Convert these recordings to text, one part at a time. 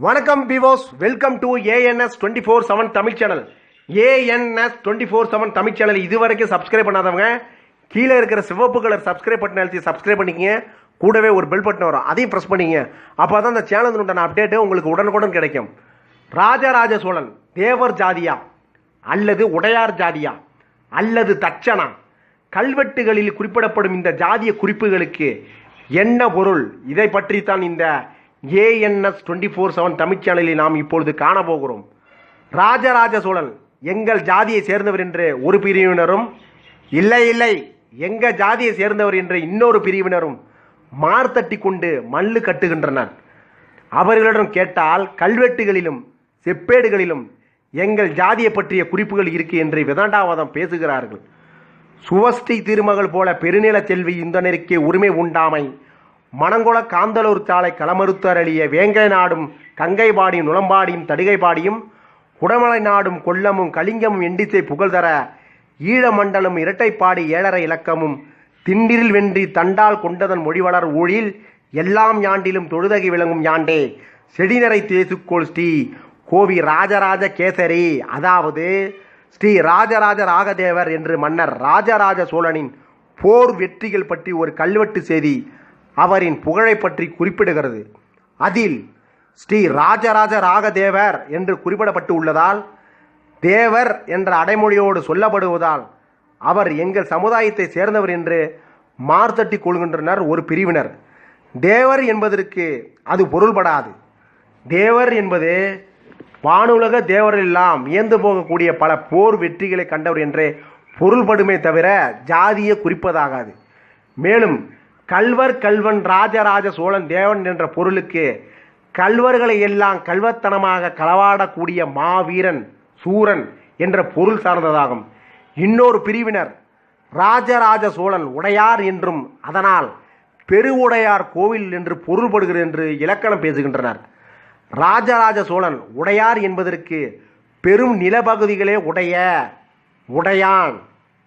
வணக்கம் பிவோஸ் welcome to ANS twenty four seven Tamil channel ANS twenty four seven Tamil channel இது வரைக்கும் subscribe பண்ணாதவங்க கீழே இருக்கிற சிவப்பு கலர் சப்ஸ்கிரைப் பட்டன் அழுத்தி சப்ஸ்கிரைப் பண்ணிக்கங்க. கூடவே ஒரு பெல் பட்டன் வரும். அதையும் ப்ரெஸ் பண்ணிங்க அப்போ தான் அந்த சேனலுடன் அப்டேட்டு உங்களுக்கு உடனுக்குடன் கிடைக்கும். ராஜராஜ சோழன் தேவர் ஜாதியா அல்லது உடையார் ஜாதியா அல்லது தட்சணா? கல்வெட்டுகளில் குறிப்பிடப்படும் இந்த ஜாதிய குறிப்புகளுக்கு என்ன பொருள்? இதை பற்றித்தான் இந்த ANS twenty four seven Tamil சேனலில் நாம் இப்பொழுது காணப்போகிறோம். ராஜராஜ சோழன் எங்கள் ஜாதியை சேர்ந்தவர் என்று ஒரு பிரிவினரும் இல்லை இல்லை எங்கள் ஜாதியை சேர்ந்தவர் என்று இன்னொரு பிரிவினரும் மார்த்தட்டி கொண்டு மல்லு கட்டுகின்றனர். அவர்களிடம் கேட்டால் கல்வெட்டுகளிலும் செப்பேடுகளிலும் எங்கள் ஜாதியை பற்றிய குறிப்புகள் இருக்கு என்று விதண்டாவாதம் பேசுகிறார்கள். சுவஸ்ரீ திருமகள் போல பெருநில செல்வி இந்தனருக்கே உரிமை உண்டாமை மணங்குள காந்தலூர் சாலை களமறுத்தரளிய வேங்கை நாடும் கங்கைபாடியும் நுளம்பாடியும் தடுகைபாடியும் குடமலை நாடும் கொல்லமும் கலிங்கமும் எண்டிசை புகழ்தர ஈழமண்டலும் இரட்டைப்பாடி ஏழரை இலக்கமும் திண்டிரில் வென்றி தண்டால் கொண்டதன் மொழிவளர் ஊழில் எல்லாம் யாண்டிலும் தொழுதகி விளங்கும் யாண்டே செடிநரை தேசுக்கோள் ஸ்ரீ கோவி ராஜராஜ கேசரி. அதாவது ஸ்ரீ ராஜராஜ ராகதேவர் என்று மன்னர் ராஜராஜ சோழனின் போர் வெற்றிகள் பற்றி ஒரு கல்வெட்டு செய்தி அவரின் புகழை பற்றி குறிப்பிடுகிறது. அதில் ஸ்ரீ ராஜராஜ ராகதேவர் என்று குறிப்பிடப்பட்டு உள்ளதால் தேவர் என்ற அடைமொழியோடு சொல்லப்படுவதால் அவர் எங்கள் சமுதாயத்தை சேர்ந்தவர் என்று மார்த்தட்டி கொள்கின்றனர் ஒரு பிரிவினர். தேவர் என்பதற்கு அது பொருள்படாது. தேவர் என்பது வானுலக தேவரெல்லாம் இயந்து போகக்கூடிய பல போர் வெற்றிகளை கண்டவர் என்றே பொருள்படுமே தவிர ஜாதியை குறிப்பதாகாது. மேலும் கல்வர் கல்வன் ராஜராஜ சோழன் தேவன் என்ற பொருளுக்கு கல்வர்களை எல்லாம் கல்வத்தனமாக களவாடக்கூடிய மாவீரன் சூரன் என்ற பொருள் சார்ந்ததாகும். இன்னொரு பிரிவினர் ராஜராஜ சோழன் உடையார் என்றும் அதனால் பெருவுடையார் கோவில் என்று பொருள்படுகிறது என்று இலக்கணம் பேசுகின்றனர். ராஜராஜ சோழன் உடையார் என்பதற்கு பெரும் நிலப்பகுதிகளே உடைய உடையான்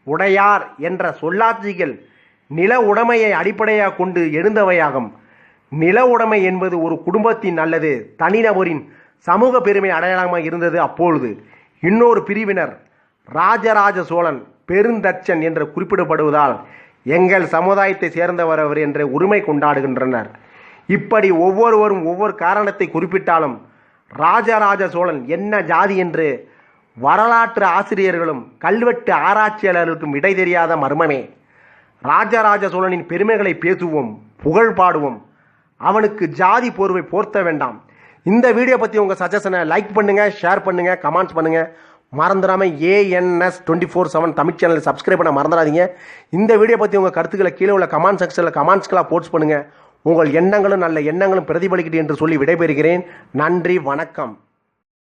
உடையார் என்ற சொல்லாட்சிகள் நில உடைமையை அடிப்படையாக கொண்டு எழுந்தவையாகும். நில உடைமை என்பது ஒரு குடும்பத்தின் அல்லது தனிநபரின் சமூக பெருமை அடையாளமாக இருந்தது அப்பொழுது. இன்னொரு பிரிவினர் ராஜராஜ சோழன் பெருந்தச்சன் என்று குறிப்பிடப்படுவதால் எங்கள் சமுதாயத்தை சேர்ந்தவர் அவர் என்ற உரிமை கொண்டாடுகின்றனர். இப்படி ஒவ்வொருவரும் ஒவ்வொரு காரணத்தை குறிப்பிட்டாலும் ராஜராஜ சோழன் என்ன ஜாதி என்று வரலாற்று ஆசிரியர்களும் கல்வெட்டு ஆராய்ச்சியாளர்களுக்கும் இடை தெரியாத மர்மமே. ராஜராஜ சோழனின் பெருமைகளை பேசுவோம் புகழ் பாடுவோம். அவனுக்கு ஜாதி போர்வை போர்த்த வேண்டாம். இந்த வீடியோ பற்றி உங்கள் சஜஷனை லைக் பண்ணுங்கள் ஷேர் பண்ணுங்கள் கமெண்ட்ஸ் பண்ணுங்கள் மறந்துடாமல் ANS twenty four seven Tamil channel subscribe பண்ண மறந்துடாதீங்க. இந்த வீடியோ பற்றி உங்கள் கருத்துக்களை கீழே உள்ள கமெண்ட் செக்ஷனில் கமெண்ட்ஸ்களாக போஸ்ட் பண்ணுங்கள் உங்கள் எண்ணங்களும் நல்ல எண்ணங்களும் பிரதிபலிக்கிட்டு என்று சொல்லி விடைபெறுகிறேன். நன்றி வணக்கம்.